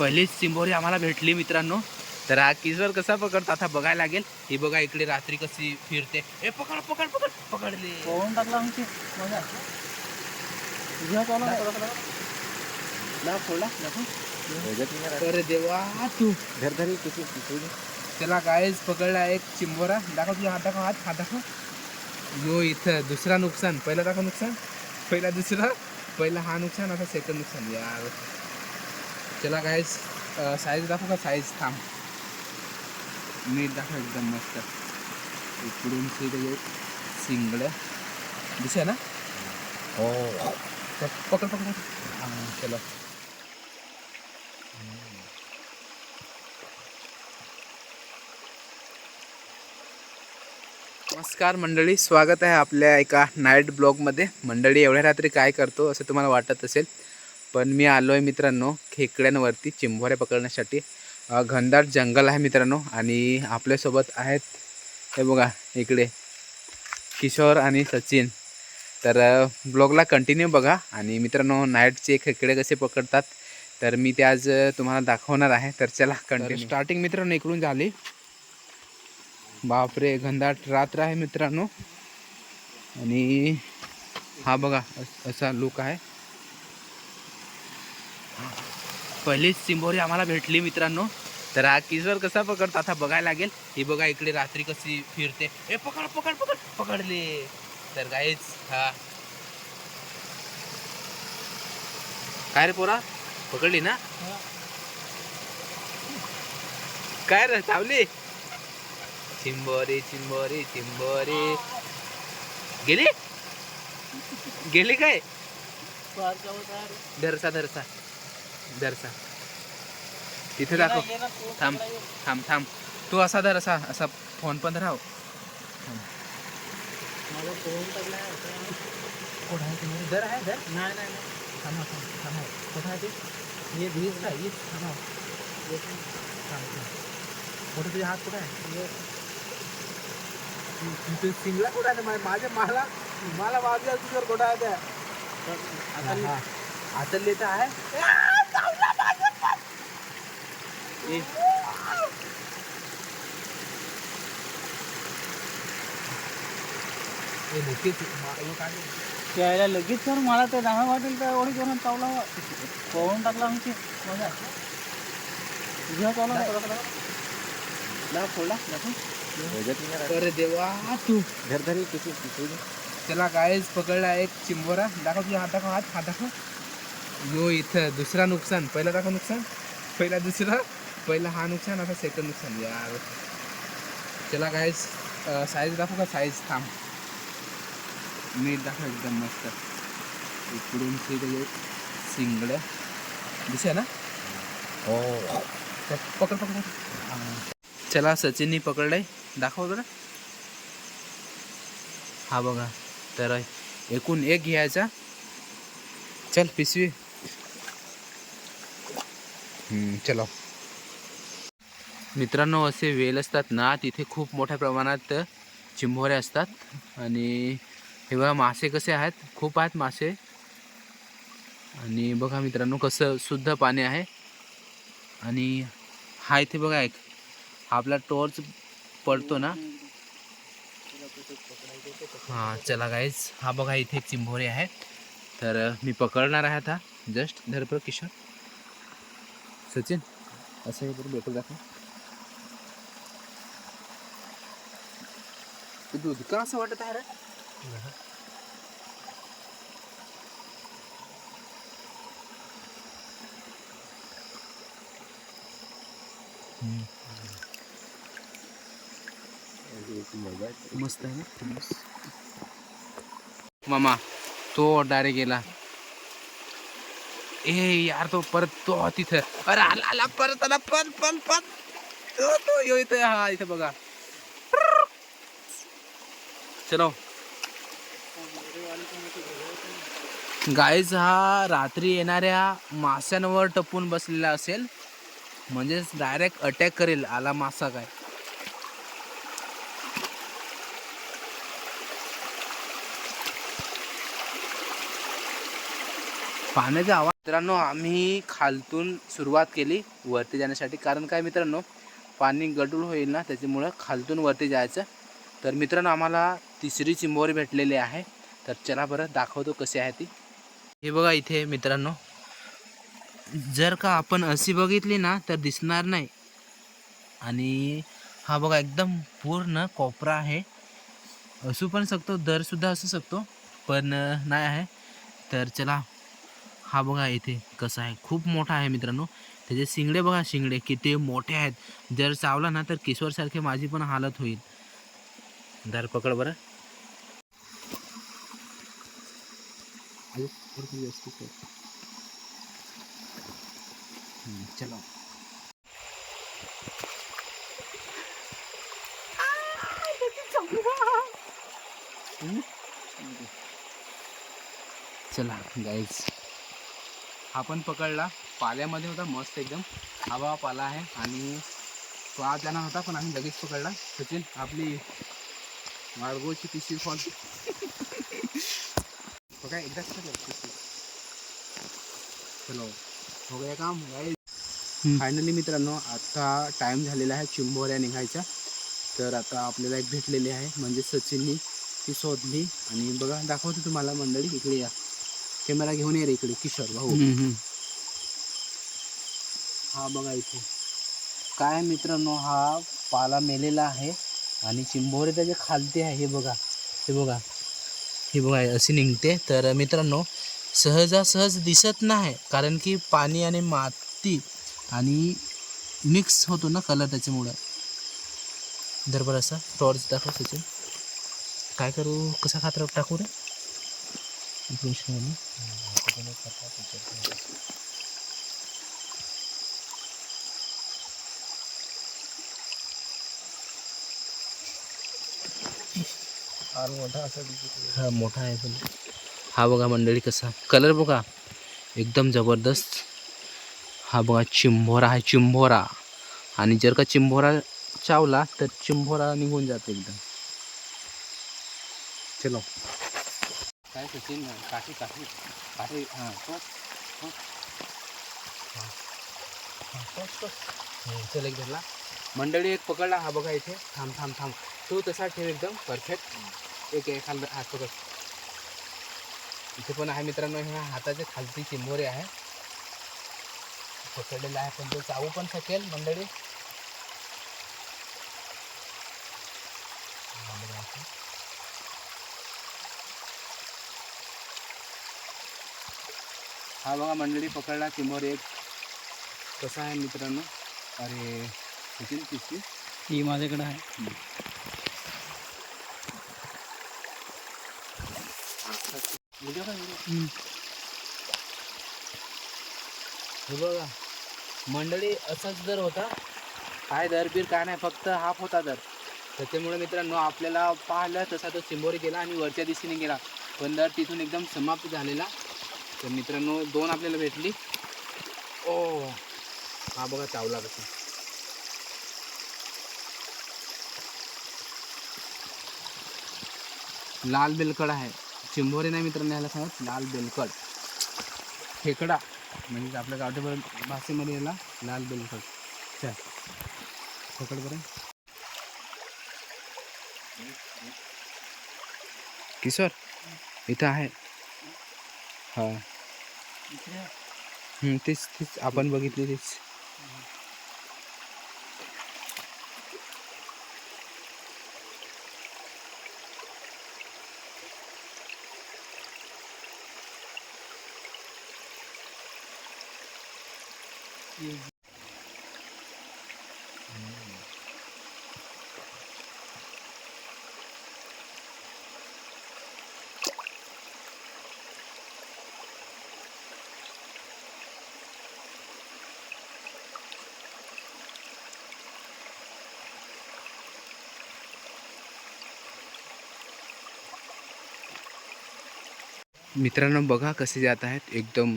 पहिलीच चिंबोरी आम्हाला भेटली मित्रांनो. तर हा किशोर कसा पकडतो आता बघायला लागेल. ही बघा इकडे रात्री कशी फिरते. ए पकड पकड पकड पकडले. पळून टाकला आमची मजा. अरे देवा तू. धर धरी किती किती त्याला कायच पकडला एक चिंबोरा. दाखव तुझ्या हात दाखव हात हात दाखव. यो इथं दुसरा नुकसान. पहिला दाखव नुकसान. पहिला दुसरा. पहिला हा नुकसान आता सेकंड नुकसान. यार त्याला काय साईज दाखव का साईज थांब. मीठ दाखव एकदम मस्त. इकडून सिंगड दिसे ना? हो. पकड पकड पकड. हां चलो. नमस्कार मंडळी स्वागत आहे आपल्या एका नाईट ब्लॉगमध्ये मंडळी एवढ्या रात्री काय करतो असं तुम्हाला वाटत असेल? पण मी आलो आहे मित्रांनो खेकड्यांवरती चिंबोऱ्या पकडण्यासाठी. घनदाट जंगल आहे मित्रांनो आणि आपल्यासोबत आहेत हे बघा इकडे किशोर आणि सचिन. तर ब्लॉगला कंटिन्यू बघा आणि मित्रांनो नाईटचे खेकडे कसे पकडतात तर मी ते आज तुम्हाला दाखवणार आहे. तर चला कंटिन्यू स्टार्टिंग मित्रांनो इकडून झाली. बापरे घनदाट रात्र आहे मित्रांनो. आणि हा बघा असा लुक आहे. पहिलीच चिंबोरी आम्हाला भेटली मित्रांनो. तर हा किशोर कसा पकडतो आता बघायला लागेल. ही बघा इकडे रात्री कशी फिरते. ए पकड पकड पकड. पकडले. तर काहीच हा. काय रे पोरा? पकडली ना? काय रे चावली चिंबोरी चिंबोरी चिंबोरी. गेली? गेली काय? धरसा धरसा. धरसा. तिथे दाखव. थांब थांब थांब. तू असा धर असा असा फोन पण राव माझा पळून टाकला धर आहे धर. नाही नाही थांबा थांब थांबा कुठं आहे ते? ये थांबा कुठं हात कुठं आहे? तू सिंगला कुठं आहे? माझ्या मला मला माझ्या तुझ्यावर कुठं आहे त्या. आता लिहित आहे ए, ए, मोठीच मा- हे काय रे? त्याला लगेच सर मला ते डाव्या वाटेल त्या एवढी करून चावला पळून टाकला आमची मजा चालू ना फोडला? अरे देवा तू. धर धरी किती किती त्याला कायच पकडला एक चिंबोरा. दाखव तुझ्या हात दाखव हात हात दाखव. यो इथं दुसरा नुकसान. पहिला दाखव नुकसान. पहिला दुसरा. पहिला हा नुकसान आता सेकंड नुकसान. यार त्याला काय साईज दाखव का? साईज थांब. मीठ दाखव एकदम मस्त. इकडून सीट सिंगड. दिसे ना? हो. पकड पकड पकड. चला सचिननी पकडलंय. दाखव बरं हा बघा तर एकूण एक घ्यायचा. चल पिशवी. चलो. मित्रांनो असे वेल असतात ना तिथे खूप मोठ्या प्रमाणात चिंबोरे असतात. आणि हे बघा मासे कसे आहेत? खूप आहेत मासे. आणि बघा मित्रांनो कसं शुद्ध पाणी आहे. आणि हा इथे बघा एक हा आपला टॉर्च पडतो ना. हां चला गाईज हा बघा इथे एक चिंबोरे आहे. तर मी पकडणार आहे आता. जस्ट धरपर किशोर. सचिन असं हे बरोबर भेटू दाखवा. दूध. का असं वाटत आहे रे? मस्त आहे ना? मामा तो डायरेक्ट गेला. ए यार तो परत तो तिथं. अरे आला आला परत आला पण पण पण तो तो यो इथं हा इथं बघा. चलो. गाईज हा रात्री येणाऱ्या माशांवर टपून बसलेला असेल. म्हणजेच डायरेक्ट अटॅक करेल आला मासा काय. पाण्याचा आवाज मित्रांनो आम्ही खालतून सुरुवात केली वरती जाण्यासाठी. कारण काय मित्रांनो पाणी गडूळ होईल ना त्याच्यामुळं खालतून वरती जायचं. तर मित्रांनो आम्हाला तिसरी चिंबोरी भेटलेली आहे. तर चला बरं दाखवतो कशी आहे ती. हे बघा इथे मित्रांनो. जर का आपण अशी बघितली ना तर दिसणार नाही. आणि हा बघा एकदम पूर्ण कोपरा आहे. असू पण शकतो दरसुद्धा असू शकतो पण नाही आहे. तर चला हा बघा इथे कसा आहे. खूप मोठा आहे मित्रांनो. त्याचे शिंगडे बघा शिंगडे किती मोठे आहेत. जर चावला ना तर किशोरसारखे माझी पण हालत होईल. दर पकड बरं. अरे, थोडं व्यवस्थित कर. चलो. चला गाईज हा पण पकडला. पाल्यामध्ये होता मस्त एकदम. हवा पाला आहे आणि तो आज जाणार होता पण आम्ही लगेच पकडला. सचिन आपली माळगोची पिशवी फॉल बघा एकदाच. चलो हो गया काम फायनली मित्रांनो आता टाईम झालेला आहे चिंबोऱ्या निघायचा. तर आता आपल्याला एक भेटलेली आहे म्हणजे सचिननी ती शोधली. आणि बघा दाखवतो तुम्हाला मंडळी इकडे या. कॅमेरा घेऊन ये रे इकडे किशोर भाऊ. हा बघा इथे. काय मित्रांनो हा पाला मेलेला आहे. आणि चिंबोरे त्याचे खालते आहे हे बघा. हे बघा. हे बघा अशी निघते. तर मित्रांनो सहजासहज दिसत नाही कारण की पाणी आणि माती आणि मिक्स होतो ना कलर त्याच्यामुळं. दरबार असा टॉर्च दाखव सचिन काय करू? कसा खात्र टाकू रे? मोठा शिवून. हा मोठा आहे पण. हा बघा मंडळी कसा. कलर बघा. एकदम जबरदस्त. हा बघा चिंभोरा आहे चिंभोरा आणि जर का चिंभोरा चावला तर चिंभोरा निघून जातो एकदम. चलो. काय सचिन काठी काठी काठी हां. चल एक धरला. मंडळी एक पकडला. हा बघा इथे. थांब थांब थांब. तू तसा ठेव एकदम परफेक्ट एक एखादा हात पकड इथे पण आहे मित्रांनो ह्या हाताचे खालती चिंबोरे आहे. पकडलेला आहे पण तो चावू पण शकेल मंडळी. हा बघा मंडळी पकडला चिंबोर एक. कसा आहे मित्रांनो? अरे पिशवी ही माझ्याकडे आहे व्हिडिओ का व्हिडिओ हे बघा मंडळी असंच दर होता. काय दर बीर काय नाही फक्त हाफ होता दर. त्याच्यामुळे मित्रांनो आपल्याला पाहिलं तसा तो चिंबोरी गेला आणि वरच्या दिशेने गेला. पण दर तिथून एकदम समाप्त झालेला. तर मित्रांनो दोन आपल्याला भेटली. ओ हा बघा चावला कसा. लाल बिलकड आहे. चिंबोरी नाही मित्रांनो याला सांगत लाल बेलकड खेकडा म्हणजे आपल्या गावठी भाषेमध्ये याला लाल बेलकड चल पकड बरं. किशोर इथं आहे. हा. तेच तेच आपण बघितली तेच. मित्रांनो बघा कसे जात आहेत. एकदम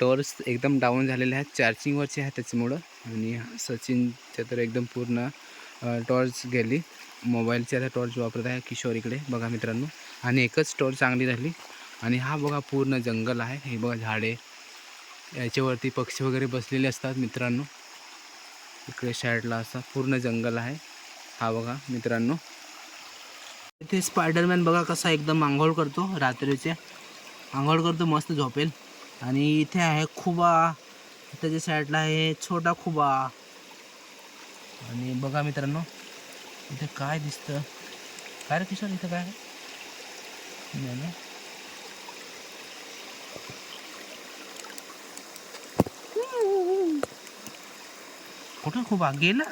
टॉर्च एकदम डाऊन झालेले आहेत. चार्जिंगवरचे आहेत त्याच्यामुळं. आणि सचिनच्या तर एकदम पूर्ण टॉर्च गेली. मोबाईलची आता टॉर्च वापरत आहे किशोर इकडे. बघा मित्रांनो. आणि एकच टॉर्च चांगली झाली. आणि हा बघा पूर्ण जंगल आहे. हे बघा झाडे. याच्यावरती पक्षी वगैरे बसलेले असतात मित्रांनो. इकडे साईडला असा पूर्ण जंगल आहे. हा बघा मित्रांनो. इथे स्पायडरमॅन बघा कसा एकदम आंघोळ करतो रात्रीचे. आंघोळ करतो मस्त झोपेल. आणि इथे आहे खुबा. त्याच्या साईडला आहे छोटा खुबा. आणि बघा मित्रांनो इथे काय दिसतं? काय रे किशोर इथं काय? आहे नाही? कुठं खुबा? गेला?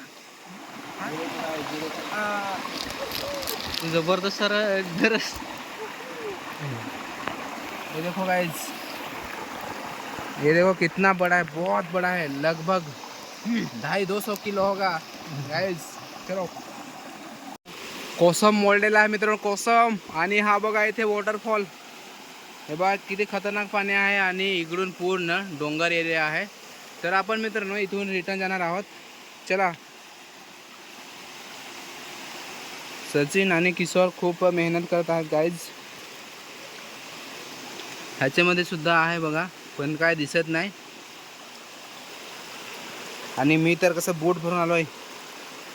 जबरदस्त सर गरज देखो गाइस ये देखो कितना बड़ा है बहुत बड़ा है लगभग ढाई दो सौ किलो होगा। गाइस चलो। कोसम मोडलेला आहे मित्रांनो कोसम। आणि हा बघा इथे वॉटरफॉल हे बघा किती खतरनाक पाणी आहे आणि इकडून पूर्ण डोंगर एरिया आहे. तर आपण मित्रांनो इथून रिटर्न जाणार आहोत. चला. सचिन आणि किशोर खूप मेहनत करत आहेत गाईज ह्याच्यामध्ये सुद्धा आहे बघा. पण काय दिसत नाही. आणि मी तर कसं बोट भरून आलोय.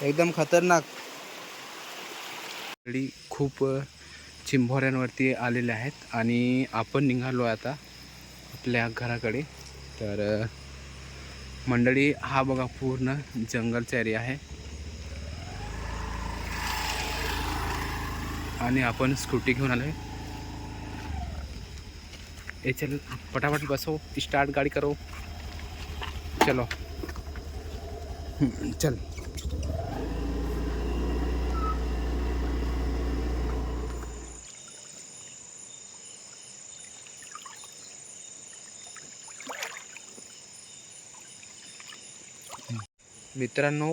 एकदम खतरनाक. मंडळी खूप चिंभोऱ्यांवरती आलेले आहेत. आणि आपण निघालो आता आपल्या घराकडे. तर मंडळी हा बघा पूर्ण जंगलचा एरिया आहे. आणि आपण स्कूटी घेऊन आलो आहे ए चल फटाफट बसो स्टार्ट गाड़ी करो. चलो. चल. मित्रांनो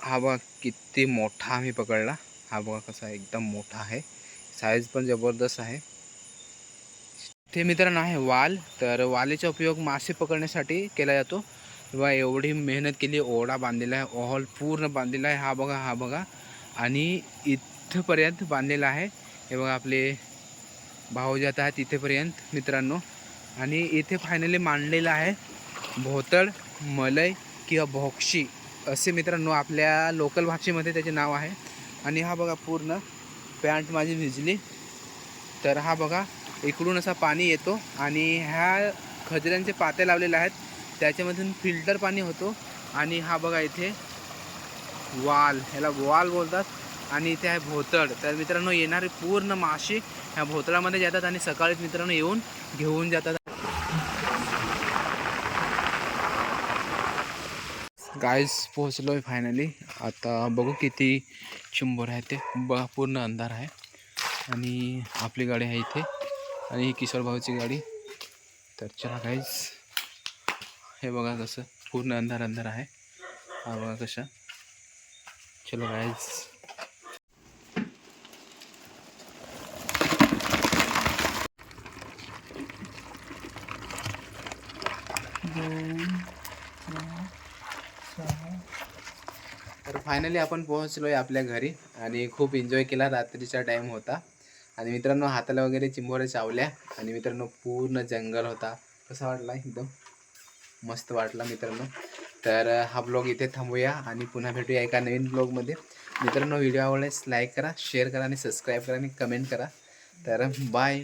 हा बघा किती मोठा आम्ही पकडला. हा बघा कसा एकदम मोठा आहे. साईज पण जबरदस्त आहे. ते मित्रांनो आहे वाल. तर वालीचा उपयोग मासे पकडण्यासाठी केला जातो. किंवा एवढी मेहनत केली ओढा बांधलेला आहे ओहल पूर्ण बांधलेला आहे. हा बघा हा बघा. आणि इथंपर्यंत बांधलेला आहे. हे बघा आपले भाऊ जात आहेत इथेपर्यंत मित्रांनो. आणि इथे फायनली मांडलेलं आहे भोतळ मलई किंवा भोक्षी असे मित्रांनो आपल्या लोकल भाषेमध्ये त्याचे नाव आहे. आणि हा बघा पूर्ण पॅन्ट माझी भिजली. तर हा बघा इकडून असा पाणी येतो आणि ह्या खजऱ्यांचे पाते लावलेले आहेत. त्याच्यामधून फिल्टर पाणी होतो. आणि हा बघा इथे वाल ह्याला वाल बोलतात. आणि इथे आहे भोतळ. तर मित्रांनो येणारे पूर्ण मासे ह्या भोतळामध्ये जातात आणि सकाळीच मित्रांनो येऊन घेऊन जातात. गायस पोहोचलो आहे फायनली आता बघू किती चिंबोर आहे ते. बघा पूर्ण अंधार आहे. आणि आपली गाडी आहे इथे. आणि ही किशोर भाऊची गाडी. तर चला गाईज हे बघा कसं पूर्ण अंधार अंधार आहे. हा बघा कशा. चलो गाईज तर फायनली आपण पोहोचलो आहे आपल्या घरी आणि खूप एन्जॉय केला रात्रीचा टाईम होता. आणि मित्रांनो हाताला वगैरे चिंबोऱ्या चावल्या. आणि मित्रांनो पूर्ण जंगल होता. कसा वाटला? एकदम मस्त वाटला मित्रांनो. तर हा ब्लॉग इथे थांबूया आणि पुन्हा भेटूया एका नवीन ब्लॉगमध्ये. मित्रांनो व्हिडिओ आवडल्यास लाईक करा शेअर करा आणि सबस्क्राईब करा आणि कमेंट करा. तर बाय.